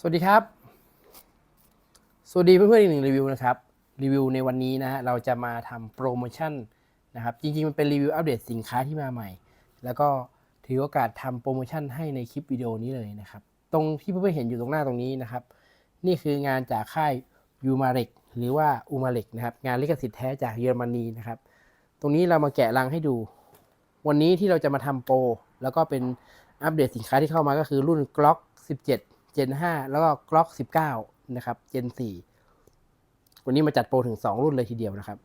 สวัสดีครับ สวัสดีเพื่อนๆอีกหนึ่งรีวิวนะครับ รีวิวในวันนี้นะฮะเราจะมาทำโปรโมชั่นนะครับ จริงๆ มันเป็นรีวิวอัปเดตสินค้าที่มาใหม่ แล้วก็ถือโอกาสทำโปรโมชั่นให้ในคลิปวิดีโอนี้เลยนะครับ ตรงที่เพื่อนๆเห็นอยู่ตรงหน้าตรงนี้นะครับ นี่คืองานจากค่ายยูมาเล็กหรือว่าอูมาเล็กนะครับ งานลิขสิทธิ์แท้จากเยอรมนีนะครับ ตรงนี้เรามาแกะรังให้ดู วันนี้ที่เราจะมาทำโปรแล้วก็เป็นอัปเดตสินค้าที่เข้ามาก็คือรุ่น Glock 17 Gen 5 แล้วก็ Glock 19 นะครับ Gen 4 วันนี้มาจัดโปรถึง 2 รุ่นเลยทีเดียวนะครับ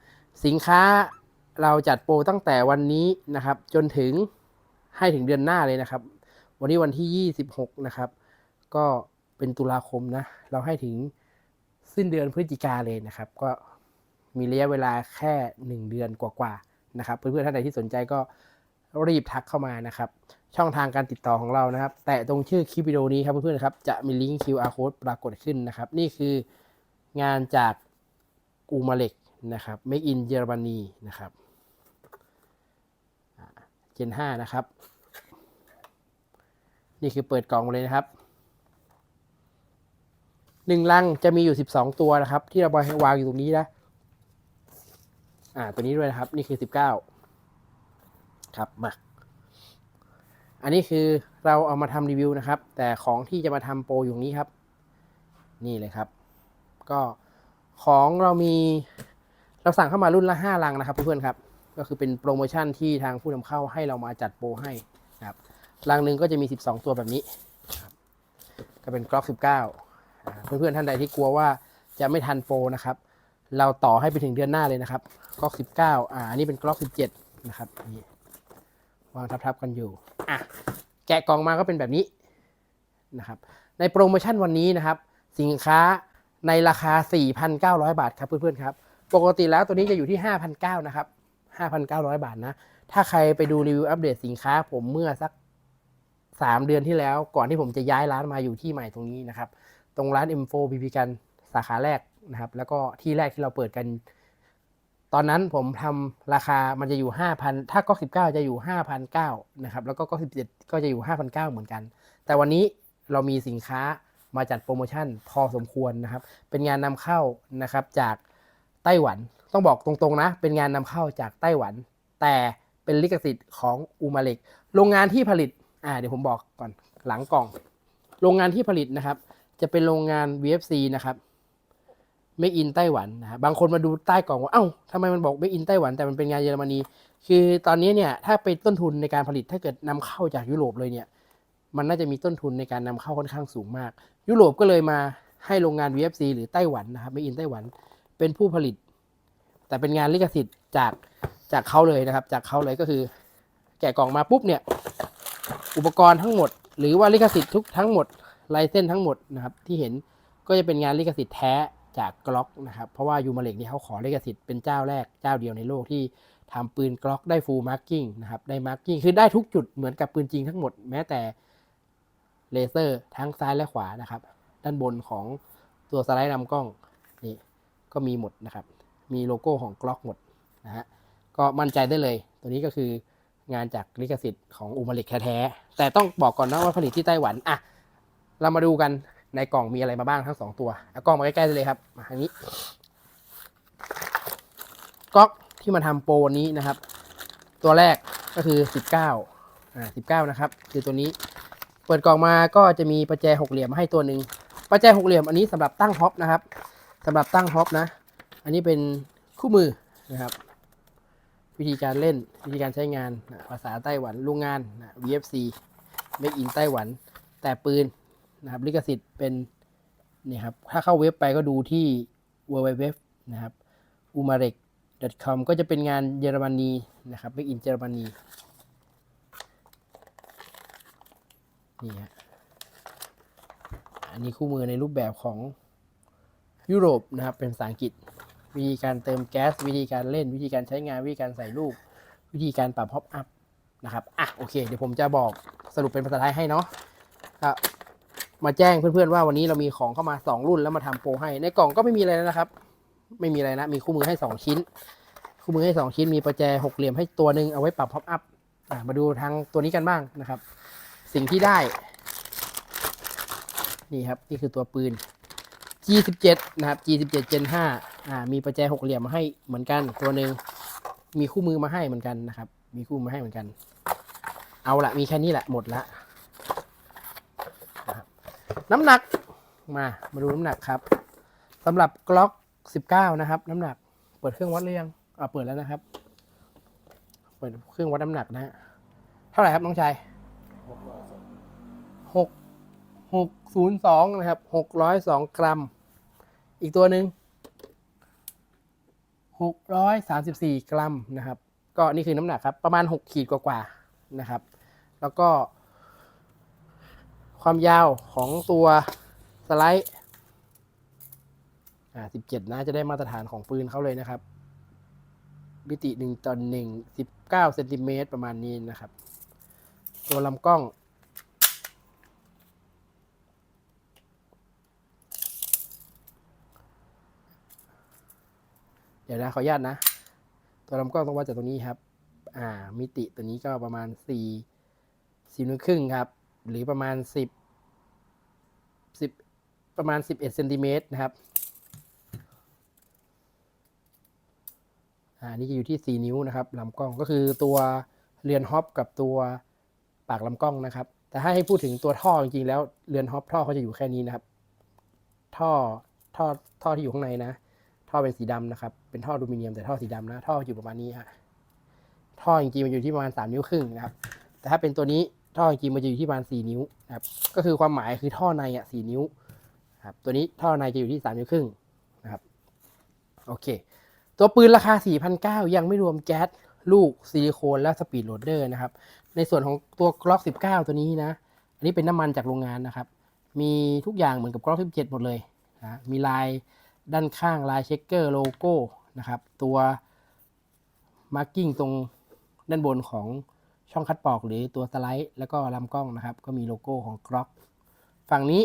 สินค้าเราจัดโปรตั้งแต่วันนี้นะครับ จนถึงให้ถึงเดือนหน้าเลยนะครับ วันนี้วันที่ 26 นะครับ ก็เป็นตุลาคมนะ เราให้ถึงสิ้นเดือนพฤศจิกาเลยนะครับ ก็มีระยะเวลาแค่ 1 เดือนกว่าๆนะครับ เพื่อนๆท่านใดที่สนใจก็ รีบทักเข้ามานะครับ ช่องทางการติดต่อของเรานะครับ แตะตรงชื่อคลิปวิดีโอนี้ครับเพื่อนๆครับจะมีลิงก์ QR code ปรากฏขึ้นนะครับ นี่คืองานจากอูมาเล็กนะครับ Make in Germany นะครับเจน5นะครับ นี่คือเปิดกล่องเลยนะครับหนึ่งลังจะมีอยู่12ตัวนะครับ ที่เราวางอยู่ตรงนี้นะ อ่า ตัวนี้ด้วยนะครับ นี่คือ19 ครับมาอันนี้คือเราเอามาทำรีวิวนะครับ แต่ของที่จะมาทำโปรอยู่นี้ครับ นี่เลยครับ ก็ของเรามีเราสั่งเข้ามารุ่นละ 5 ลังนะครับเพื่อนๆครับ ก็คือเป็นโปรโมชั่นที่ทางผู้นำเข้าให้เรามาจัดโปรให้นะครับลังหนึ่งก็จะมี 12 ตัวแบบนี้ ก็เป็นกรอก19อ่าเพื่อนๆท่านใดที่กลัวว่าจะไม่ทันโปรนะครับ เราต่อให้ไปถึงเดือนหน้าเลยนะครับกรอก19อ่าอันนี้เป็นกรอก17 นะครับนี่ วางทับๆกันอยู่อะแกะกล่องมาก็เป็นแบบนี้นะครับ ในโปรโมชั่นวันนี้นะครับ สินค้าในราคา 4,900 บาทครับเพื่อนๆครับ ปกติแล้วตัวนี้จะอยู่ที่ 5,900นะครับ 5,900 บาทนะ ถ้าใครไปดูรีวิวอัปเดตสินค้าผมเมื่อสัก 3 เดือนที่แล้ว ก่อนที่ผมจะย้ายร้านมาอยู่ที่ใหม่ตรงนี้นะครับ ตรงร้าน M4 BB กันสาขาแรกนะครับ แล้วก็ที่แรกที่เราเปิดกัน ตอนนั้นผมทำราคามันจะอยู่ 5,000 ถ้าก็19 จะอยู่5,900นะครับ แล้วก็ก็17 ก็จะอยู่5,900เหมือนกัน แต่วันนี้เรามีสินค้ามาจัดโปรโมชั่นพอสมควรนะครับ เป็นงานนำเข้านะครับจากไต้หวัน ต้องบอกตรงๆนะ เป็นงานนำเข้าจากไต้หวัน แต่เป็นลิขสิทธิ์ของอูมาเล็ก โรงงานที่ผลิต อ่า เดี๋ยวผมบอกก่อน หลังกล่อง โรงงานที่ผลิตนะครับ จะเป็นโรงงาน VFC นะครับ Make in ไต้หวันนะครับบางคนมาดูใต้กล่องว่าเอ้าทำไมมันบอก Make in ไต้หวันแต่มันเป็นงานเยอรมนี คือตอนนี้เนี่ยถ้าเป็นต้นทุนในการผลิตถ้าเกิดนำเข้าจากยุโรปเลยเนี่ยมันน่าจะมีต้นทุนในการนำเข้าค่อนข้างสูงมาก ยุโรปก็เลยมาให้โรงงาน VFC หรือไต้หวันนะครับ Make in ไต้หวันเป็นผู้ผลิต แต่เป็นงานลิขสิทธิ์จากจากเขาเลยนะครับ จากเขาเลยก็คือ แกะกล่องมาปุ๊บเนี่ยอุปกรณ์ทั้งหมด หรือว่าลิขสิทธิ์ทุกทั้งหมดลายเส้นทั้งหมดนะครับที่เห็นก็จะเป็นงานลิขสิทธิ์แท้ จากกล็อกนะครับ เพราะว่ายูมาเล็กนี่เขาขอลิขสิทธิ์เป็นเจ้าแรกเจ้าเดียวในโลกที่ทำปืนกล็อกได้ฟูลมาร์กิ้งนะครับ ได้มาร์กิ้งคือได้ทุกจุดเหมือนกับปืนจริงทั้งหมดแม้แต่เลเซอร์ทั้งซ้ายและขวานะครับ ด้านบนของตัวสไลด์ลำกล้องนี่ก็มีหมดนะครับ มีโลโก้ของกล็อกหมดนะฮะก็มั่นใจได้เลย ตัวนี้ก็คืองานจากลิขสิทธิ์ของอูมาเล็กแท้ๆแต่ต้องบอกก่อนนะว่าผลิตที่ไต้หวันอะเรามาดูกัน ในกล่องมีอะไรมาบ้างทั้งสองตัวเอากล้องมาใกล้ๆเลยครับมาทางนี้ก๊อกที่มาทำโปรวันนี้นะครับ ตัวแรกก็คือ 19อ่า19 นะครับ คือตัวนี้ เปิดกล่องมาก็จะมีประแจหกเหลี่ยมมาให้ตัวหนึ่งประแจหกเหลี่ยมอันนี้สำหรับตั้งฮอปนะครับสำหรับตั้งฮอปนะ อันนี้เป็นคู่มือนะครับ วิธีการเล่นวิธีการใช้งานภาษาไต้หวันโรงงาน VFC Make in ไต้หวัน แต่ปืน นะครับลิขสิทธิ์เป็นนี่ครับถ้าเข้าเว็บไปก็ดูที่ www นะครับ umarek com ก็จะเป็นงานเยอรมนีนะครับ Make in เยอรมนีนี่ฮะอันนี้คู่มือในรูปแบบของยุโรปนะครับเป็นภาษาอังกฤษ วิธีการเติมแก๊ส วิธีการเล่น วิธีการใช้งาน วิธีการใส่ลูกวิธีการปรับฮอปอัพนะครับ อะ โอเค เดี๋ยวผมจะบอกสรุปเป็นภาษาไทยให้เนาะ มาแจ้งเพื่อนๆว่าวันนี้เรามีของเข้ามา 2 รุ่นแล้วมาทำโปรให้ ในกล่องก็ไม่มีอะไรนะครับ ไม่มีอะไรนะ มีคู่มือให้ 2 ชิ้น คู่มือให้ 2 ชิ้น มีประแจหกเหลี่ยมให้ตัวหนึ่งเอาไว้ปรับฮอปอัพมาดูทางตัวนี้กันบ้างนะครับ สิ่งที่ได้ นี่ครับ นี่คือตัวปืน G17 นะครับ G17 Gen 5อ่า มีประแจหกเหลี่ยมมาให้เหมือนกัน ตัวหนึ่งมีคู่มือมาให้เหมือนกันนะครับ มีคู่มือมาให้เหมือนกัน เอาละมีแค่นี้แหละหมดละ น้ำหนักมามาดูน้ำหนักครับสำหรับกล็อก 19 นะครับ น้ำหนัก เปิดเครื่องวัดหรือยังอ่าเปิดแล้วนะครับ เปิดเครื่องวัดน้ำหนักนะฮะเท่าไหร่ครับน้องชายหกหกศูนย์สองนะครับหกร้อยสองกรัม อีกตัวหนึ่งหกร้อยสามสิบสี่กรัมนะครับ ก็นี่คือน้ำหนักครับ ประมาณหกขีดกว่าๆนะครับ แล้วก็ ความยาวของตัวสไลด์อ่าสิบเจ็ดนะจะได้มาตรฐานของปืนเขาเลยนะครับ มิติหนึ่งต่อหนึ่งสิบเก้าเซนติเมตรประมาณนี้นะครับ ตัวลำกล้องเดี๋ยวนะขออนุญาตนะ ตัวลำกล้องต้องวัดจากตรงนี้ครับ อ่า มิติตัวนี้ก็ประมาณสี่สี่นิ้วครึ่งครับ หรือประมาณสิบสิบประมาณสิบเอ็ดเซนติเมตรนะครับอ่านี่จะอยู่ที่ 4 นิ้วนะครับลำกล้องก็คือตัวเรือนฮอปกับตัวปากลำกล้องนะครับ แต่ถ้าให้พูดถึงตัวท่อจริงๆแล้วเรือนฮอปท่อเขาจะอยู่แค่นี้นะครับ ท่อท่อท่อที่อยู่ข้างในนะ ท่อเป็นสีดำนะครับ เป็นท่ออลูมิเนียมแต่ท่อสีดำนะ ท่ออยู่ประมาณนี้ฮะท่อจริงๆมันอยู่ที่ประมาณ3นิ้วครึ่งนะครับ แต่ถ้าเป็นตัวนี้ ท่อจริงมันจะอยู่ที่ประมาณ4นิ้วนะครับก็คือความหมายคือท่อในอะ4นิ้วครับตัวนี้ท่อในจะอยู่ที่3นิ้วครึ่งนะครับโอเค ตัวปืนราคา 4,900 ยังไม่รวมแก๊สลูกซิลิโคนและสปีดโหลดเดอร์นะครับ ในส่วนของตัว Glock 19 ตัวนี้นะ อันนี้เป็นน้ำมันจากโรงงานนะครับ มีทุกอย่างเหมือนกับ Glock 17 หมดเลยนะมีลายด้านข้างลายเช็คเกอร์โลโก้นะครับ ตัวมาร์กิ้งตรงด้านบนของ ช่องคัดปอกหรือตัวสไลด์ แล้วก็ลำกล้องนะครับ ก็มีโลโก้ของ Glock ฝั่งนี้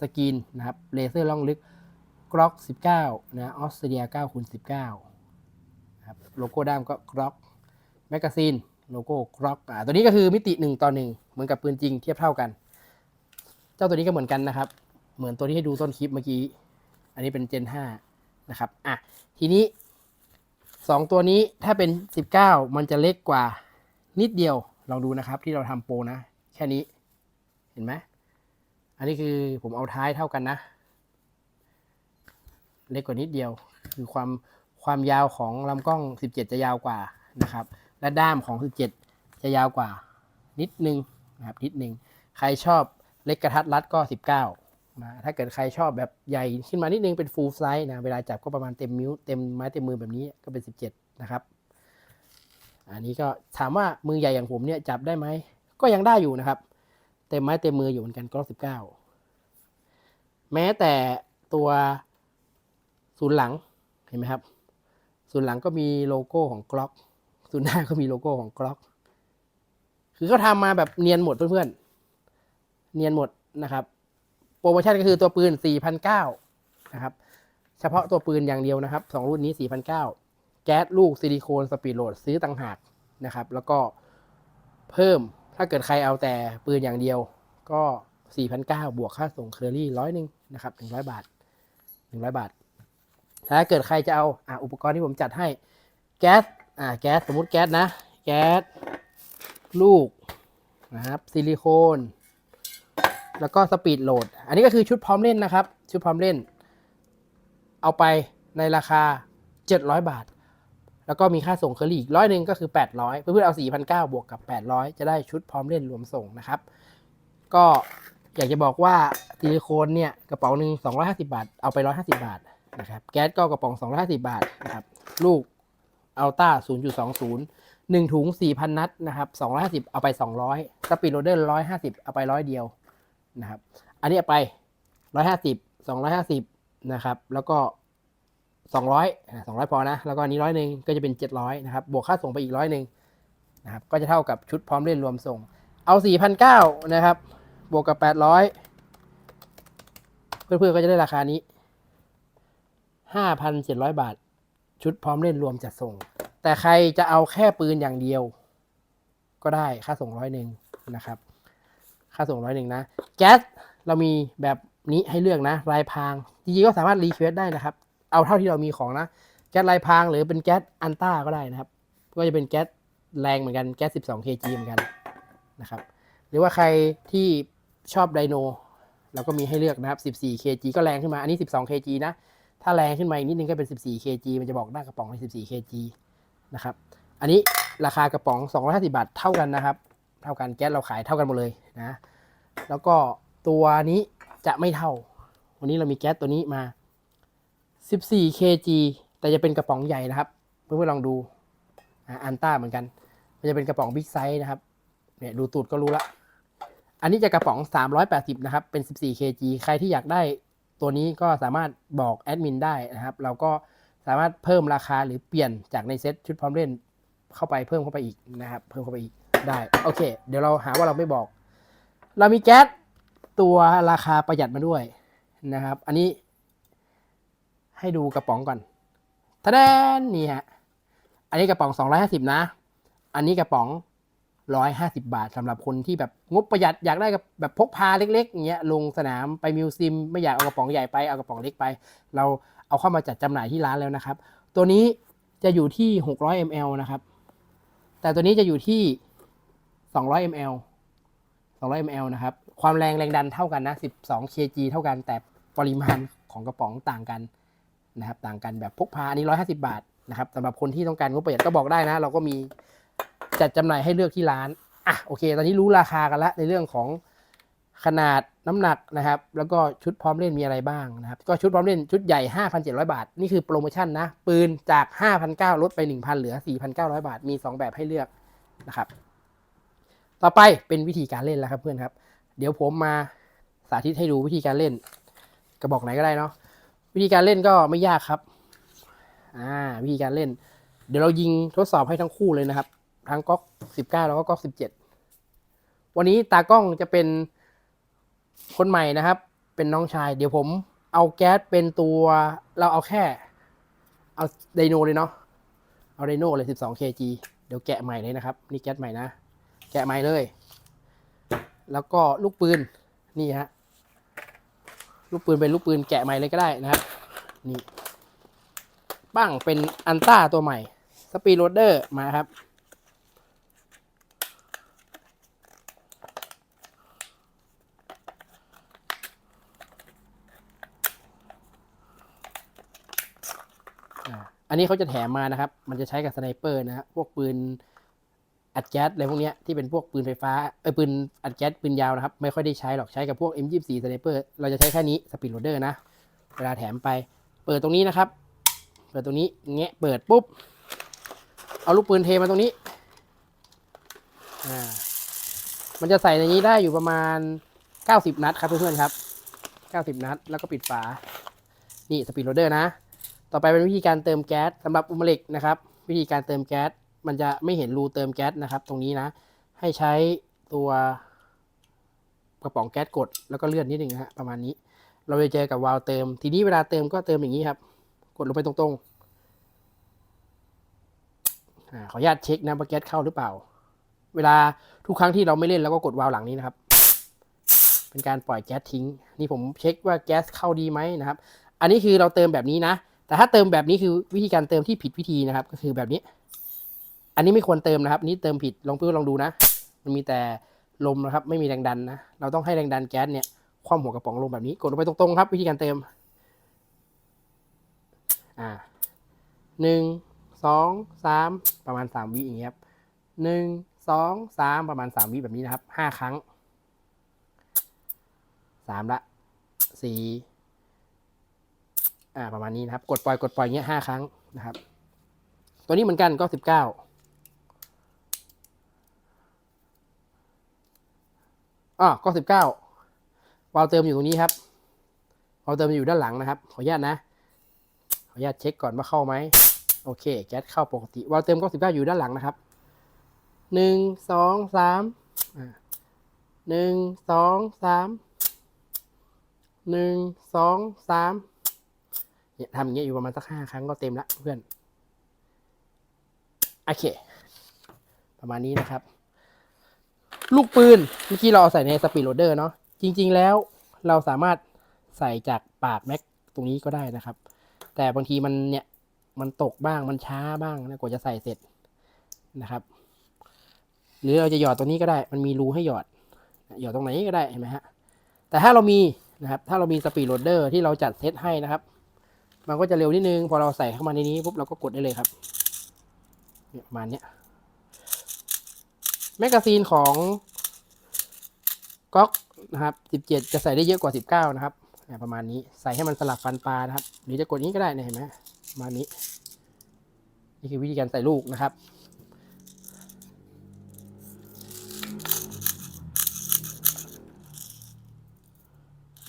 สกรีนนะครับเลเซอร์ล่องลึก Glock 19นะออสเตรเลีย9คูณ19ครับโลโก้ด้ามก็ Glock แมกกาซีนโลโก้ Glock อ่าตัวนี้ก็คือมิติ 1 ต่อ 1 เหมือนกับปืนจริงเทียบเท่ากัน เจ้าตัวนี้ก็เหมือนกันนะครับ เหมือนตัวที่ให้ดูต้นคลิปเมื่อกี้ อันนี้เป็น Gen 5นะครับอะทีนี้ 2 ตัวนี้ถ้าเป็น 19 มันจะเล็กกว่า นิดเดียวลองดูนะครับที่เราทำโปรนะ แค่นี้เห็นไหมอันนี้คือผมเอาท้ายเท่ากันนะ เล็กกว่านิดเดียว คือความความยาวของลำกล้อง 17 จะยาวกว่านะครับ และด้ามของ 17 จะยาวกว่า นิดนึงนะครับนิดนึงใครชอบเล็กกระทัดรัดก็ 19นะถ้าเกิดใครชอบแบบใหญ่ขึ้นมานิดนึงเป็น full size นะเวลาจับก็ประมาณเต็มนิ้วเต็มไม้เต็มมือแบบนี้ก็เป็น 17 นะครับ อันนี้ก็ถามว่ามือใหญ่อย่างผมเนี่ยจับได้ไหม ก็ยังได้อยู่นะครับ เต็มไม้เต็มมืออยู่เหมือนกันก็19แม้แต่ตัวศูนย์หลังเห็นไหมครับศูนย์หลังก็มีโลโก้ของกล็อกศูนย์หน้าก็มีโลโก้ของกล็อกคือเขาทำมาแบบเนียนหมดเพื่อนๆ เนียนหมดนะครับ โปรโมชั่นก็คือตัวปืน 4,900 นะครับ เฉพาะตัวปืนอย่างเดียวนะครับสองรุ่นนี้ 4,900 แก๊สลูกซิลิโคนสปีดโหลดซื้อต่างหากนะครับ แล้วก็เพิ่มถ้าเกิดใครเอาแต่ปืนอย่างเดียวก็ 4,900 บวกค่าส่งเคอรี่ร้อยหนึ่งนะครับ100 บาท 100 บาท ถ้าเกิดใครจะเอาออุปกรณ์ที่ผมจัดให้แก๊สอ่าแก๊สสมมุติแก๊สนะ แก๊สลูกนะครับซิลิโคนแล้วก็สปีดโหลด อันนี้ก็คือชุดพร้อมเล่นนะครับ ชุดพร้อมเล่น เอาไปในราคา 700 บาท แล้วก็มีค่าส่งเคอรี่อีกร้อยหนึ่งก็คือ 800 เพื่อนๆเอา 4,900 บวกกับ 800 จะได้ชุดพร้อมเล่นรวมส่งนะครับ ก็อยากจะบอกว่าซิลิโคนเนี่ยกระป๋องหนึ่ง250 บาท เอาไป 150 บาทนะครับ แก๊สก็กระป๋อง 250 บาทนะครับ ลูกอัลต้า 0.20 1 ถุง 4,000 นัดนะครับ 250 เอาไป 200สปีดโรเดอร์150 เอาไป100เดียวนะครับ อันนี้เอาไป 150 250 นะครับ แล้วก็ 200อ่า200 พอนะ แล้วก็นี้ร้อยหนึ่งก็จะเป็น 700 นะครับ บวกค่าส่งไปอีกร้อยหนึ่งนะครับ ก็จะเท่ากับชุดพร้อมเล่นรวมส่ง เอา 4,900 นะครับ บวกกับ 800 เพื่อนๆ ก็จะได้ราคานี้ห้าพันเจ็ดร้อยบาท ชุดพร้อมเล่นรวมจัดส่ง แต่ใครจะเอาแค่ปืนอย่างเดียว ก็ได้ค่าส่งร้อยหนึ่งนะครับ ค่าส่งร้อยหนึ่งนะ แก๊สเรามีแบบนี้ให้เลือกนะลายพราง จริงๆ ก็สามารถรีเควสได้นะครับ เอาเท่าที่เรามีของนะ แก๊สลายพางหรือเป็นแก๊สอันต้าก็ได้นะครับ ก็จะเป็นแก๊สแรงเหมือนกันแก๊ส 12 kg เหมือนกันนะครับ หรือว่าใครที่ชอบไดโนเราก็มีให้เลือกนะครับ 14 kg ก็แรงขึ้นมา อันนี้ 12 kg นะ ถ้าแรงขึ้นมาอีกนิดนึงก็เป็น 14 kg มันจะบอกหน้ากระป๋องใน14 kg นะครับ อันนี้ราคากระป๋อง 250 บาทเท่ากันนะครับ เท่ากันแก๊สเราขายเท่ากันหมดเลยนะ แล้วก็ตัวนี้จะไม่เท่า วันนี้เรามีแก๊สตัวนี้มา 14 kg แต่จะเป็นกระป๋องใหญ่นะครับ เพื่อนๆลองดูอันต้าเหมือนกัน มันจะเป็นกระป๋องบิ๊กไซส์นะครับ เนี่ยดูตูดก็รู้ละ อันนี้จะกระป๋อง 380 นะครับ เป็น 14 kg ใครที่อยากได้ตัวนี้ก็สามารถบอกแอดมินได้นะครับ เราก็สามารถเพิ่มราคาหรือเปลี่ยนจากในเซ็ตชุดพร้อมเล่นเข้าไปเพิ่มเข้าไปอีกนะครับ เพิ่มเข้าไปอีกได้ โอเค เดี๋ยวเราหาว่าเราไม่บอก เรามีแก๊สตัวราคาประหยัดมาด้วยนะครับ อันนี้ ให้ดูกระป๋องก่อนทะแดนนี่ฮะ อันนี้กระป๋อง 250 นะ อันนี้กระป๋อง 150 บาทสำหรับคนที่แบบงบประหยัดอยากได้กับแบบพกพาเล็กๆอย่างเงี้ยลงสนามไปมิวซิม ไม่อยากเอากระป๋องใหญ่ไปเอากระป๋องเล็กไป เราเอาเข้ามาจัดจำหน่ายที่ร้านแล้วนะครับ ตัวนี้จะอยู่ที่ 600 ml นะครับ แต่ตัวนี้จะอยู่ที่ 200 ml 200 ml นะครับ ความแรงแรงดันเท่ากันนะ 12 kg เท่ากัน แต่ปริมาณของกระป๋องต่างกัน นะครับต่างกันแบบพกพาอันนี้ 150 บาทนะครับสำหรับคนที่ต้องการงบประหยัดก็บอกได้นะ เราก็มีจัดจำหน่ายให้เลือกที่ร้านอะโอเค ตอนนี้รู้ราคากันล้วในเรื่องของขนาดน้ำหนักนะครับ แล้วก็ชุดพร้อมเล่นมีอะไรบ้างนะครับ ก็ชุดพร้อมเล่นชุดใหญ่ 5,700 บาท นี่คือโปรโมชั่นนะ ปืนจาก 5,900ลดไป 1,000 เหลือ 4,900 บาท มี 2 แบบให้เลือกนะครับ ต่อไปเป็นวิธีการเล่นแล้วครับเพื่อนครับ เดี๋ยวผมมาสาธิตให้ดูวิธีการเล่นกระบอกไหนก็ได้เนาะ วิธีการเล่นก็ไม่ยากครับ อ่า วิธีการเล่น เดี๋ยวเรายิงทดสอบให้ทั้งคู่เลยนะครับ ทั้งก๊อก19แล้วก็ก๊อก17วันนี้ตากล้องจะเป็นคนใหม่นะครับ เป็นน้องชาย เดี๋ยวผมเอาแก๊สเป็นตัวเราเอาแค่ เอาไดโนเลยเนาะ เอาไดโนเลย12 kg เดี๋ยวแกะใหม่เลยนะครับ นี่แก๊สใหม่นะ แกะใหม่เลย แล้วก็ลูกปืน นี่ฮะ ลูกปืนเป็นลูกปืนแกะใหม่เลยก็ได้นะครับ นี่ปั้งเป็นอันต้าตัวใหม่สปีดโรเดอร์มาครับ อันนี้เขาจะแถมมานะครับ มันจะใช้กับสไนเปอร์นะฮะพวกปืน อัดแก๊สอะไรพวกนี้ที่เป็นพวกปืนไฟฟ้าเออปืนอัดแก๊สปืนยาวนะครับ ไม่ค่อยได้ใช้หรอกใช้กับพวก M24 สไนเปอร์เราจะใช้แค่นี้สปีดโรเดอร์นะ เวลาแถมไปเปิดตรงนี้นะครับ เปิดตรงนี้แงะเปิดปุ๊บ เอาลูกปืนเทมาตรงนี้อ่ามันจะใส่ในนี้ได้อยู่ประมาณ 90 นัดครับเพื่อนๆครับ 90 นัด แล้วก็ปิดฝา นี่สปีดโรเดอร์นะ ต่อไปเป็นวิธีการเติมแก๊สสำหรับอุมเหล็กนะครับ วิธีการเติมแก๊ส มันจะไม่เห็นรูเติมแก๊สนะครับ ตรงนี้นะ ให้ใช้ตัวกระป๋องแก๊สกดแล้วก็เลื่อนนิดหนึ่งนะฮะประมาณนี้ เราจะเจอกับวาล์วเติม ทีนี้เวลาเติมก็เติมอย่างนี้ครับ กดลงไปตรงๆขออนุญาตเช็คนะว่าแก๊สเข้าหรือเปล่า เวลาทุกครั้งที่เราไม่เล่นเราก็กดวาล์วหลังนี้นะครับ เป็นการปล่อยแก๊สทิ้ง นี่ผมเช็คว่าแก๊สเข้าดีไหมนะครับ อันนี้คือเราเติมแบบนี้นะ แต่ถ้าเติมแบบนี้คือวิธีการเติมที่ผิดวิธีนะครับ ก็คือแบบนี้ อันนี้ไม่ควรเติมนะครับ นี่เติมผิดลองเพื่อลองดูนะ มันมีแต่ลมนะครับ ไม่มีแรงดันนะ เราต้องให้แรงดันแก๊สเนี่ยคว่ำหัวกระป๋องลงแบบนี้ กดลงไปตรงๆครับ วิธีการเติม อ่าหนึ่งสองสามประมาณสามวิอย่างเงี้ยครับหนึ่งสองสามประมาณสามวิแบบนี้นะครับห้าครั้งสามละสี่อ่าประมาณนี้นะครับ กดปล่อยกดปล่อยเงี้ยห้าครั้งนะครับ ตัวนี้เหมือนกันก็สิบเก้า อ่าก็สิบเก้าวาล์วเติมอยู่ตรงนี้ครับวาล์วเติมอยู่ด้านหลังนะครับ ขออนุญาตนะ ขออนุญาตเช็คก่อนว่าเข้าไหมโอเค แก๊สเข้าปกติวาล์วเติมก็สิบเก้าอยู่ด้านหลังนะครับหนึ่งสองสามอ่าหนึ่งสองสามหนึ่งสองสามเนี่ยทำอย่างเงี้ยอยู่ประมาณสักห้าครั้งก็เต็มละเพื่อน โอเค ประมาณนี้นะครับ ลูกปืนเมื่อกี้เราเอาใส่ในสปีดโรเดอร์เนาะจริง ๆ แล้วเราสามารถใส่จากปากแม็กตรงนี้ก็ได้นะครับ แต่บางทีมันเนี่ยมันตกบ้างมันช้าบ้างนะกว่าจะใส่เสร็จนะครับ หรือเราจะหยอดตรงนี้ก็ได้ มันมีรูให้หยอด หยอดตรงไหนก็ได้เห็นไหมฮะแต่ถ้าเรามีนะครับ ถ้าเรามีสปีดโหลดเดอร์ที่เราจัดเซตให้นะครับ มันก็จะเร็วนิดนึง พอเราใส่เข้ามาในนี้ปุ๊บเราก็กดได้เลยครับเนี่ยประมาณเนี้ย แมกกาซีนของก๊อกนะครับ 17 จะใส่ได้เยอะกว่า 19 นะครับประมาณนี้ใส่ให้มันสลับฟันปลานะครับ หรือจะกดนี้ก็ได้นี่ยเห็นไหมประมาณนี้ นี่คือวิธีการใส่ลูกนะครับ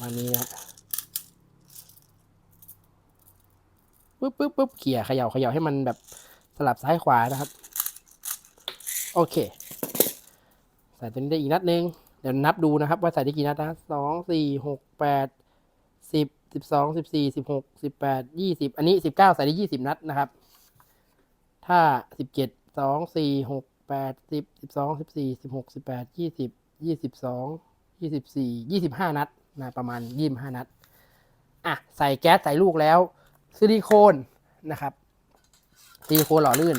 วันนี้นะปึ๊บปึ๊บปึ๊บเขี่ยเขย่าเขย่าให้มันแบบสลับซ้ายขวานะครับ โอเค ใส่ตัวนี้ได้อีกนัดหนึ่งเดี๋ยวนับดูนะครับ ว่าใส่ได้กี่นัดนะสองสี่หกแปดสิบสิบสองสิบสี่สิบหกสิบแปดยี่สิบอันนี้สิบเก้าใส่ได้ยี่สิบนัดนะครับ ถ้าสิบเจ็ดสองสี่หกแปดสิบสิบสองสิบสี่สิบหกสิบแปดยี่สิบยี่สิบสองยี่สิบสี่ยี่สิบห้านัดนะประมาณยี่สิบห้านัดอะใส่แก๊สใส่ลูกแล้วซิลิโคนนะครับซิลิโคนหล่อลื่น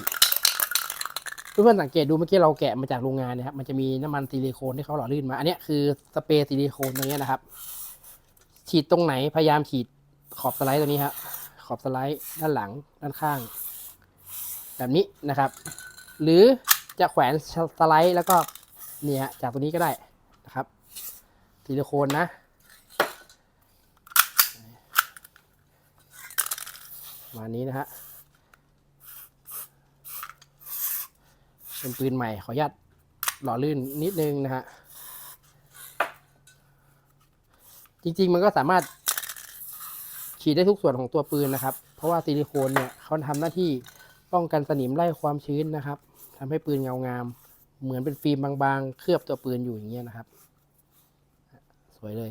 เพื่อนๆสังเกตดูเมื่อกี้เราแกะมาจากโรงงานนะครับมันจะมีน้ำมันซิลิโคนที่เขาหล่อลื่นมา อันนี้คือสเปรย์ซิลิโคนตรงนี้นะครับ ฉีดตรงไหนพยายามฉีดขอบสไลด์ตัวนี้ครับขอบสไลด์ด้านหลังด้านข้าง แบบนี้นะครับ หรือจะแขวนสไลด์แล้วก็เนี่ยจากตัวนี้ก็ได้นะครับซิลิโคนนะมานี้นะฮะ เป็นปืนใหม่ขออนุญาตหล่อลื่นนิดนึงนะฮะ จริงๆมันก็สามารถฉีดได้ทุกส่วนของตัวปืนนะครับ เพราะว่าซิลิโคนเนี่ยเขาทำหน้าที่ป้องกันสนิมไล่ความชื้นนะครับทำให้ปืนเงางาม เหมือนเป็นฟิล์มบางๆ เคลือบตัวปืนอยู่อย่างเงี้ยนะครับ สวยเลย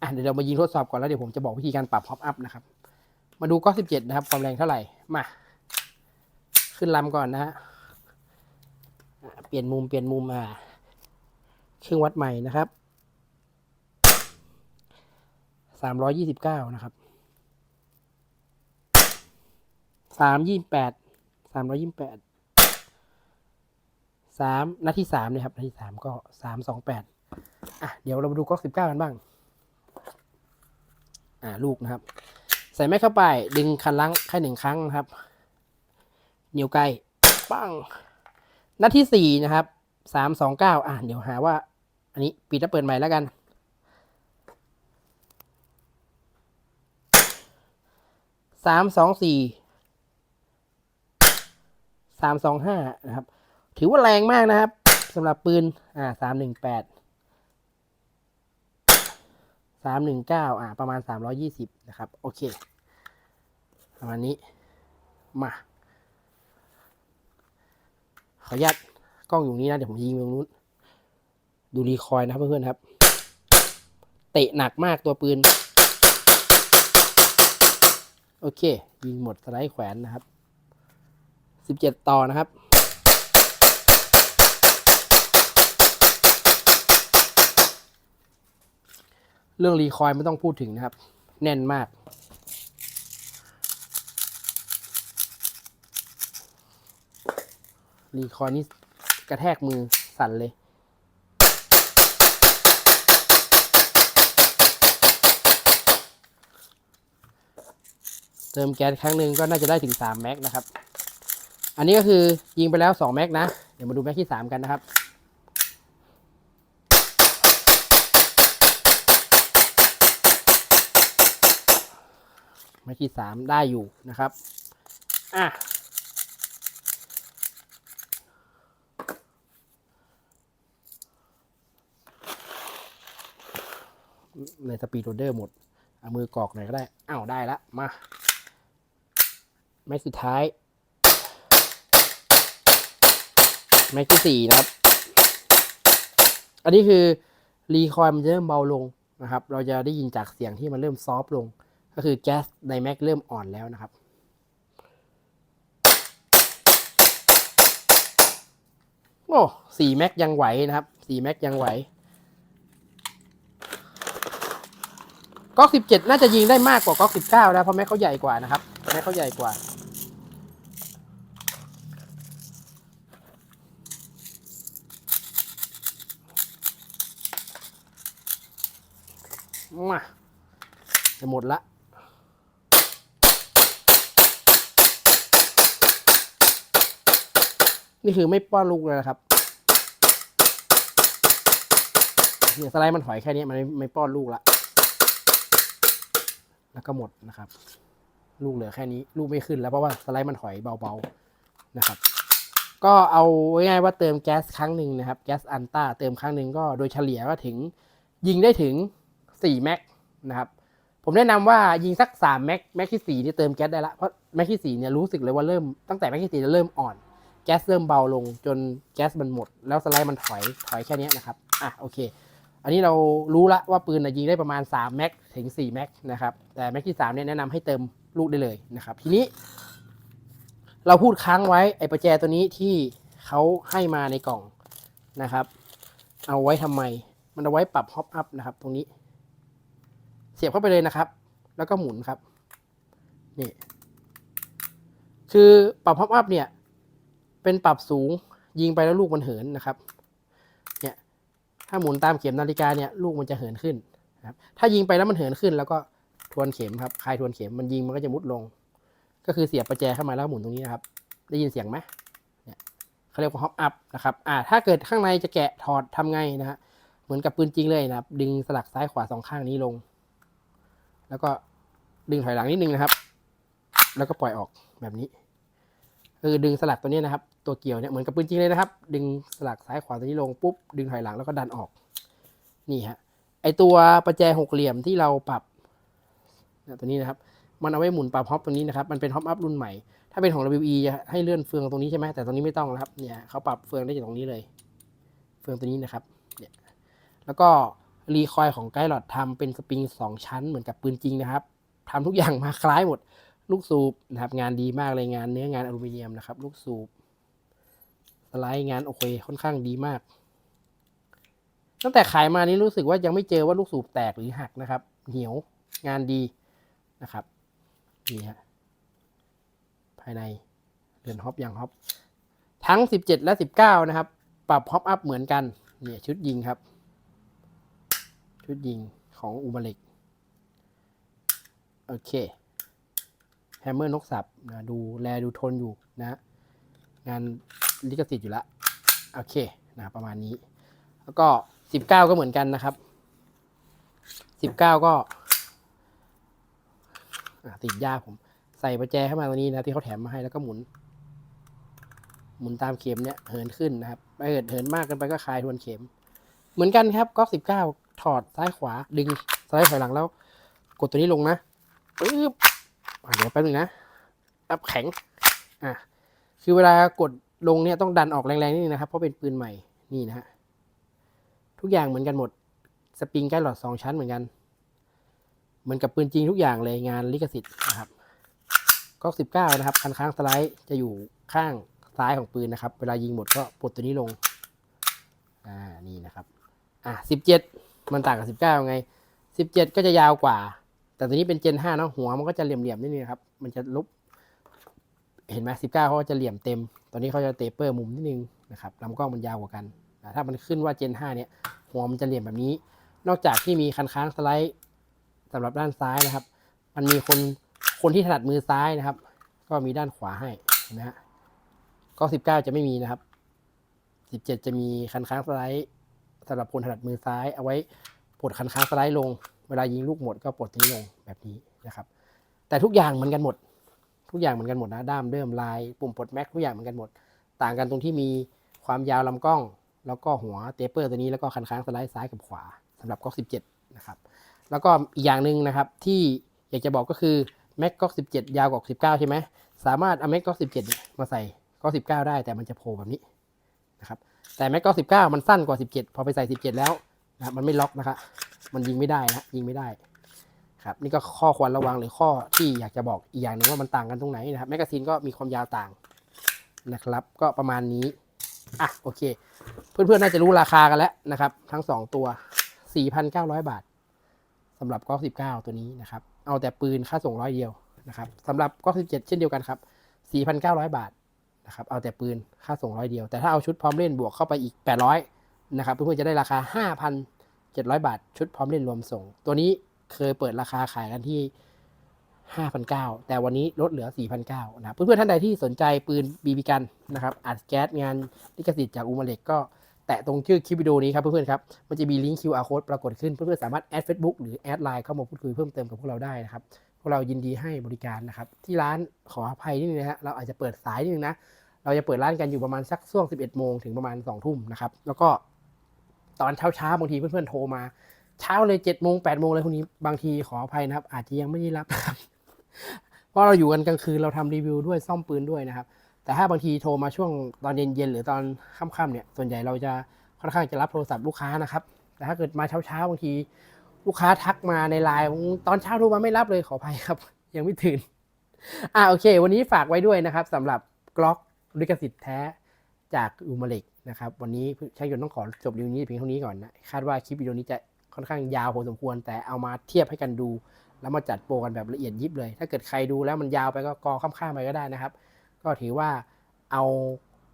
อะ เดี๋ยวเรามายิงทดสอบก่อนแล้วเดี๋ยวผมจะบอกวิธีการปรับพ็อปอัพนะครับ มาดูก๊อก17นะครับ ความแรงเท่าไหร่ มา ขึ้นลำก่อนนะฮะ เปลี่ยนมุมเปลี่ยนมุมอ่าเครื่องวัดใหม่นะครับ329นะครับ328 328 3นาที3เนี่ยครับนาที3ก็328อะ เดี๋ยวเรามาดูก๊อก19กันบ้าง อ่าลูกนะครับ ใส่แม่เข้าไปดึงคันลังแค่หนึ่งครั้งนะครับเหนิ้วไกลปังนัดที่สี่นะครับสามสองเก้าอะเดี๋ยวหาว่า อันนี้ปิดแล้วเปิดใหม่แล้วกันสามสองสี่สามสองห้านะครับ ถือว่าแรงมากนะครับสำหรับปืนอ่าสามหนึ่งแปด สามหนึ่งเก้าอ่าประมาณสามร้อยี่สิบนะครับ โอเคประมาณนี้ มา ขออนุญาตกล้องอยู่นี้นะ เดี๋ยวผมยิงตรงนู้น ดูรีคอยนะครับเพื่อนๆครับ เตะหนักมากตัวปืน โอเค ยิงหมดสไลด์แขวนนะครับสิบเจ็ดต่อนะครับ เรื่องรีคอยไม่ต้องพูดถึงนะครับ แน่นมาก รีคอยนี่กระแทกมือสั่นเลยเติมแก๊สครั้งหนึ่งก็น่าจะได้ถึง 3 แม็กนะครับ อันนี้ก็คือยิงไปแล้ว 2 แม็กนะ เดี๋ยวมาดูแม็กที่ 3 กันนะครับ แม็กที่สามได้อยู่นะครับอะในสปีดโรเดอร์หมด เอามือกรอกหน่อยก็ได้ อ้าวได้ละ มา แม็กสุดท้าย แม็กที่สี่นะครับ อันนี้คือ รีคอยมันจะเริ่มเบาลงนะครับ เราจะได้ยินจากเสียงที่มันเริ่มซอฟต์ลง ก็คือแก๊สในแม็กเริ่มอ่อนแล้วนะครับ โอ้สี่แม็กยังไหวนะครับสี่แม็กยังไหวก๊อกสิบเจ็ดน่าจะยิงได้มากกว่าก๊อกสิบเก้านะเพราะแม็กเขาใหญ่กว่านะครับ แม็กเขาใหญ่กว่ามาจะหมดละ นี่คือไม่ป้อนลูกเลยนะครับเนี่ยสไลด์มันถอยแค่นี้มันไม่ไม่ป้อนลูกละแล้วก็หมดนะครับ ลูกเหลือแค่นี้ ลูกไม่ขึ้นแล้วเพราะว่าสไลด์มันถอยเบาๆนะครับ ก็เอาง่ายๆว่าเติมแก๊สครั้งหนึ่งนะครับ แก๊สอันต้าเติมครั้งหนึ่งก็โดยเฉลี่ยก็ถึงยิงได้ถึง4แม็กนะครับ ผมแนะนำว่ายิงสัก3แม็กแม็กที่4นี่เติมแก๊สได้ละเพราะแม็กที่4เนี่ยรู้สึกเลยว่าเริ่มตั้งแต่แม็กที่4จะเริ่มอ่อน แก๊สเริ่มเบาลงจนแก๊สมันหมด แล้วสไลด์มันถอยถอยแค่นี้นะครับอะโอเค อันนี้เรารู้ละว่าปืนนะยิงได้ประมาณ3แม็กถึง4แม็กนะครับแต่แม็กที่3เนี่ยแนะนำให้เติมลูกได้เลยนะครับ ทีนี้ เราพูดค้างไว้ไอ้ประแจตัวนี้ที่เขาให้มาในกล่องนะครับ เอาไว้ทำไม มันเอาไว้ปรับฮอปอัพนะครับ ตรงนี้ เสียบเข้าไปเลยนะครับ แล้วก็หมุนครับนี่คือปรับฮอปอัพเนี่ย เป็นปรับสูงยิงไปแล้วลูกมันเหินนะครับ เนี่ย ถ้าหมุนตามเข็มนาฬิกาเนี่ยลูกมันจะเหินขึ้นนะครับ ถ้ายิงไปแล้วมันเหินขึ้น แล้วก็ทวนเข็มครับ คลายทวนเข็มมันยิงมันก็จะมุดลง ก็คือเสียบประแจเข้ามาแล้วหมุนตรงนี้นะครับ ได้ยินเสียงไหมเนี่ยเขาเรียกว่าฮอปอัพนะครับ อ่า ถ้าเกิดข้างในจะแกะถอดทำไงนะฮะ เหมือนกับปืนจริงเลยนะครับ ดึงสลักซ้ายขวาสองข้างนี้ลง แล้วก็ดึงถอยหลังนิดนึงนะครับ แล้วก็ปล่อยออกแบบนี้ คือดึงสลักตัวนี้นะครับ ตัวเกี่ยวเนี่ยเหมือนกับปืนจริงเลยนะครับ ดึงสลักซ้ายขวาตัวนี้ลงปุ๊บดึงถอยหลังแล้วก็ดันออกนี่ฮะไอตัวประแจหกเหลี่ยมที่เราปรับตัวนี้นะครับ มันเอาไว้หมุนปรับฮอปตรงนี้นะครับ มันเป็นฮอปอัพรุ่นใหม่ ถ้าเป็นของ WE จะให้เลื่อนเฟืองตรงนี้ใช่ไหมแต่ตรงนี้ไม่ต้องนะครับ เนี่ยเขาปรับเฟืองได้จากตรงนี้เลย เฟืองตัวนี้นะครับ เนี่ย แล้วก็รีคอยล์ของไกด์หลอดทำเป็นสปริงสองชั้นเหมือนกับปืนจริงนะครับทำทุกอย่างมาคล้ายหมด ลูกสูบนะครับ งานดีมากเลยงานเนื้องานอลูมิเนียมนะครับ ลูกสูบ สไลด์งานโอเคค่อนข้างดีมาก ตั้งแต่ขายมานี้รู้สึกว่ายังไม่เจอว่าลูกสูบแตกหรือหักนะครับ เหนียวงานดีนะครับนี่ฮะภายในเรือนฮอปยังฮอปทั้ง 17 และ 19 นะครับ ปรับฮอปอัพเหมือนกันเนี่ยชุดยิงครับ ชุดยิงของอูมาเล็กโอเคแฮมเมอร์นกสับนะดูแลดูทนอยู่นะ งาน ลิขสิทธิ์อยู่แล้วโอเคนะประมาณนี้ แล้วก็ 19 ก็เหมือนกันนะครับ 19 ก็อะติดยาผมใส่ประแจเข้ามาตรงนี้นะที่เขาแถมมาให้แล้วก็หมุน หมุนตามเข็มเนี่ยเหินขึ้นนะครับไปเหินเหินมากเกินไปก็คลายทวนเข็ม เหมือนกันครับก๊อก19ถอดซ้ายขวาดึงสไลด์ถอยหลังแล้ว กดตัวนี้ลงนะปึ๊บเดี๋ยวแป๊บนึงนะแป๊บแข็งอะคือเวลากด ลงเนี่ยต้องดันออกแรงๆนิดนึงนะครับ เพราะเป็นปืนใหม่นี่นะฮะทุกอย่างเหมือนกันหมดสปริงใกล้หลอดสองชั้นเหมือนกัน เหมือนกับปืนจริงทุกอย่างเลยงานลิขสิทธิ์นะครับก๊อก19นะครับคันค้างสไลด์จะอยู่ข้างซ้ายของปืนนะครับ เวลายิงหมดก็ปลดตัวนี้ลงอ่านี่นะครับอะ17มันต่างกับ19ไง17ก็จะยาวกว่า แต่ตัวนี้เป็น Gen 5เนาะหัวมันก็จะเหลี่ยมๆนิดนึงครับ มันจะลุบ เห็นไหม19เขาก็จะเหลี่ยมเต็ม ตอนนี้เขาจะเตเปอร์มุมนิดนึงนะครับลำกล้องมันยาวกว่ากันถ้ามันขึ้นว่า Gen 5 เนี่ยหัวมันจะเหลี่ยมแบบนี้ นอกจากที่มีคันค้างสไลด์สำหรับด้านซ้ายนะครับ มันมีคนคนที่ถนัดมือซ้ายนะครับ ก็มีด้านขวาให้เห็นไหมฮะก็19จะไม่มีนะครับ17จะมีคันค้างสไลด์สำหรับคนถนัดมือซ้าย เอาไว้ปลดคันค้างสไลด์ลง เวลายิงลูกหมดก็ปลดนี้ลงแบบนี้นะครับ แต่ทุกอย่างเหมือนกันหมด ทุกอย่างเหมือนกันหมดนะด้ามเดิมลายปุ่มปลดแม็กทุกอย่างเหมือนกันหมด ต่างกันตรงที่มีความยาวลำกล้อง แล้วก็หัวเตเปอร์ตัวนี้แล้วก็คันค้างสไลด์ซ้ายกับขวาสำหรับก๊อก17 นะครับ แล้วก็อีกอย่างหนึ่งนะครับที่อยากจะบอกก็คือแม็กก๊อก17 ยาวกว่า19 ใช่ไหมสามารถเอาแม็กก๊อก17เนี่ยมาใส่ก๊อก19 ได้แต่มันจะโผล่แบบนี้นะครับแต่แม็กก๊อก19 มันสั้นกว่า 17 พอไปใส่ 17 แล้วนะมันไม่ล็อกนะครับมันยิงไม่ได้นะยิงไม่ได้ ครับนี่ก็ข้อควรระวังหรือข้อที่อยากจะบอกอีกอย่างหนึ่งว่ามันต่างกันตรงไหนนะครับแมกกาซีนก็มีความยาวต่างนะครับ ก็ประมาณนี้อะโอเค เพื่อนๆน่าจะรู้ราคากันแล้วนะครับ ทั้งสองตัว 4,900 บาทสำหรับก๊อก19 ตัวนี้นะครับ เอาแต่ปืนค่าส่งร้อยเดียวนะครับสำหรับก๊อก17 เช่นเดียวกันครับ 4,900 บาทนะครับเอาแต่ปืนค่าส่งร้อยเดียว แต่ถ้าเอาชุดพร้อมเล่นบวกเข้าไปอีก 800นะครับเพื่อนๆจะได้ราคา 5,700 บาท ชุดพร้อมเล่นรวมส่ง ตัวนี้ เคยเปิดราคาขายกันที่ 5,900 แต่วันนี้ลดเหลือ 4,900 นะครับ เพื่อนๆท่านใดที่สนใจปืนบีบีกันนะครับอัดแก๊สงานลิขสิทธิ์จากอูมาเล็กก็แตะตรงชื่อคลิปวิดีโอนี้ครับเพื่อนๆครับ มันจะมีลิงก์ QR code ปรากฏขึ้น เพื่อนๆสามารถแอด Facebook หรือแอดไลน์เข้ามาพูดคุยเพิ่มเติมกับพวกเราได้นะครับ พวกเรายินดีให้บริการนะครับ ที่ร้านขออภัยนิดนึงนะฮะ เราอาจจะเปิดสายนิดนึงนะ เราจะเปิดร้านกันอยู่ประมาณสักช่วง 11 โมงถึงประมาณ 2 ทุ่มนะครับ แล้วก็ตอนเช้าๆบางทีเพื่อนๆโทรมา เช้าเลย7โมง8โมงอะไรพวกนี้บางทีขออภัยนะครับ อาจจะยังไม่ได้รับครับเพราะเราอยู่กันกลางคืนเราทำรีวิวด้วยซ่อมปืนด้วยนะครับ แต่ถ้าบางทีโทรมาช่วงตอนเย็นๆหรือตอนค่ำๆเนี่ย ส่วนใหญ่เราจะค่อนข้างจะรับโทรศัพท์ลูกค้านะครับ แต่ถ้าเกิดมาเช้าๆบางทีลูกค้าทักมาในไลน์ตอนเช้าโทรมาไม่รับเลยขออภัยครับ ยังไม่ตื่นอ่าโอเค วันนี้ฝากไว้ด้วยนะครับสำหรับกล็อกลิขสิทธิ์แท้จากอูมาเล็กนะครับ วันนี้ช่างยนต์ต้องขอจบรีวิวนี้เพียงเท่านี้ก่อนนะ คาดว่าคลิปวิดีโอนี้จะ ค่อนข้างยาวพอสมควร แต่เอามาเทียบให้กันดู แล้วมาจัดโปรกันแบบละเอียดยิบเลย ถ้าเกิดใครดูแล้วมันยาวไปก็กอข้ามๆไปก็ได้นะครับ ก็ถือว่าเอา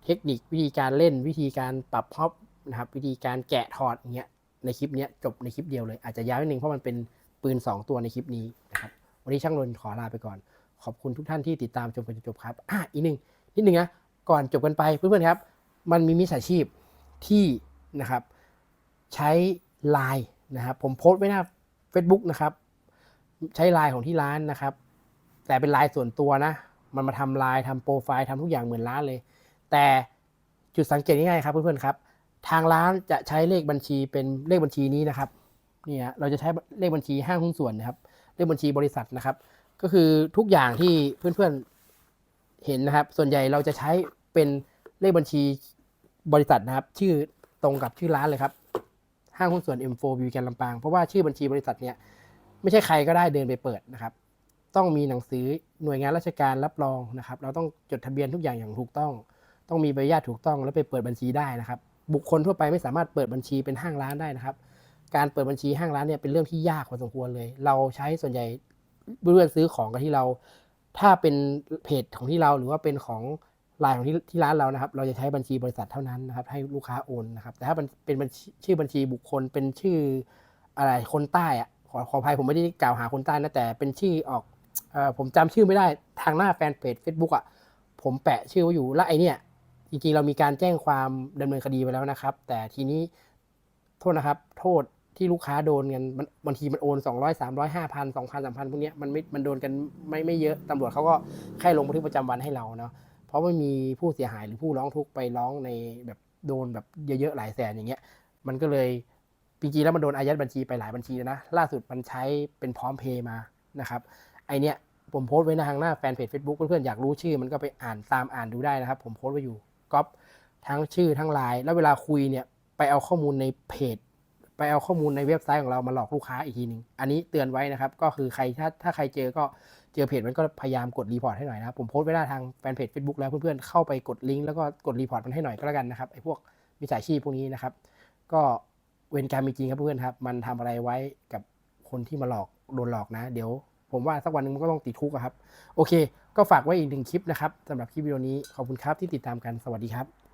เทคนิควิธีการเล่นวิธีการปรับพ็อปนะครับวิธีการแกะถอดอย่างเงี้ยในคลิปเนี้ยจบในคลิปเดียวเลย อาจจะยาวนิดนึงเพราะมันเป็นปืน 2 ตัวในคลิปนี้นะครับวันนี้ช่างนนขอลาไปก่อน ขอบคุณทุกท่านที่ติดตามชมจนจบครับอะอีกหนึ่งนิดหนึ่งนะก่อนจบกันไปเพื่อนๆครับ มันมีมิจฉาชีพที่นะครับใช้ไลน์ นะครับผมโพสต์ไว้หน้า Facebook นะครับ ใช้ไลน์ของที่ร้านนะครับ แต่เป็นไลน์ส่วนตัวนะ มันมาทำไลน์ทำโปรไฟล์ทำทุกอย่างเหมือนร้านเลย แต่จุดสังเกตง่ายๆครับเพื่อนๆครับ ทางร้านจะใช้เลขบัญชีเป็นเลขบัญชีนี้นะครับนี่ฮะเราจะใช้เลขบัญชีห้างหุ้นส่วนนะครับ เลขบัญชีบริษัทนะครับ ก็คือทุกอย่างที่เพื่อนๆเห็นนะครับ ส่วนใหญ่เราจะใช้เป็นเลขบัญชีบริษัทนะครับ ชื่อตรงกับชื่อร้านเลยครับ ห้างหุ้นส่วน M4 b ีแกนลำปาง เพราะว่าชื่อบัญชีบริษัทเนี่ยไม่ใช่ใครก็ได้เดินไปเปิดนะครับ ต้องมีหนังสือหน่วยงานราชการรับรองนะครับ เราต้องจดทะเบียนทุกอย่างอย่างถูกต้อง ต้องมีใบอนุญาตถูกต้องแล้วไปเปิดบัญชีได้นะครับ บุคคลทั่วไปไม่สามารถเปิดบัญชีเป็นห้างร้านได้นะครับ การเปิดบัญชีห้างร้านเนี่ยเป็นเรื่องที่ยากพอสมควรเลย เราใช้ส่วนใหญ่เพื่อนซื้อของกันที่เรา ถ้าเป็นเพจของที่เราหรือว่าเป็นของ ลน์ของที่ที่ร้านเรานะครับ เราจะใช้บัญชีบริษัทเท่านั้นนะครับ ให้ลูกค้าโอนนะครับ แต่ถ้าเป็นบัญชีชื่อบัญชีบุคคลเป็นชื่ออะไรคนใต้อะขอขออภัยผมไม่ได้กล่าวหาคนใต้นะแต่เป็นชื่อออกเออผมจำชื่อไม่ได้ทางหน้าแฟนเพจ Facebook อะผมแปะชื่อไว้อยู่แล้วไอเนี่ยจริงๆเรามีการแจ้งความดำเนินคดีไปแล้วนะครับ แต่ทีนี้โทษนะครับ โทษที่ลูกค้าโดนกันมันบางทีมันโอน200 300 5,000 2,000 3,000พวกเนี้ยมันไม่มันโดนกันไม่ไม่เยอะตำรวจเขาก็แค่ลงบันทึกประจำวันให้เราเนาะ เพราะไม่มีผู้เสียหายหรือผู้ร้องทุกข์ไปร้องในแบบโดนแบบเยอะๆหลายแสนอย่างเงี้ย มันก็เลยจริงๆแล้วมันโดนอายัดบัญชีไปหลายบัญชีแล้วนะ ล่าสุดมันใช้เป็นพร้อมเพย์มานะครับ ไอเนี้ยผมโพสต์ไว้ในทางหน้าแฟนเพจ Facebook เพื่อนๆอยากรู้ชื่อ มันก็ไปอ่านตามอ่านดูได้นะครับ ผมโพสต์ไว้อยู่ก๊อปทั้งชื่อทั้งไลน์แล้วเวลาคุยเนี่ยไปเอาข้อมูลในเพจ ไปเอาข้อมูลในเว็บไซต์ของเรามาหลอกลูกค้าอีกทีหนึ่งอันนี้เตือนไว้นะครับ ก็คือใครถ้าถ้าใครเจอก็เจอเพจมันก็พยายามกดรีพอร์ตให้หน่อยนะครับ ผมโพสต์ไว้หน้าทางแฟนเพจ Facebook แล้วเพื่อนๆเข้าไปกดลิงก์แล้วก็กดรีพอร์ตมันให้หน่อยก็แล้วกันนะครับไอ้พวกมิจฉาชีพพวกนี้นะครับ ก็เวรกรรมมีจริงครับเพื่อนครับ มันทำอะไรไว้กับคนที่มาหลอกโดนหลอกนะ เดี๋ยว ผมว่าสักวันหนึงมันก็ต้องติดคุกครับ โอเค ก็ฝากไว้อีกหนึ่งคลิปนะครับสำหรับคลิปวิดีโอนี้ขอบคุณครับที่ติดตามกันสวัสดีครับ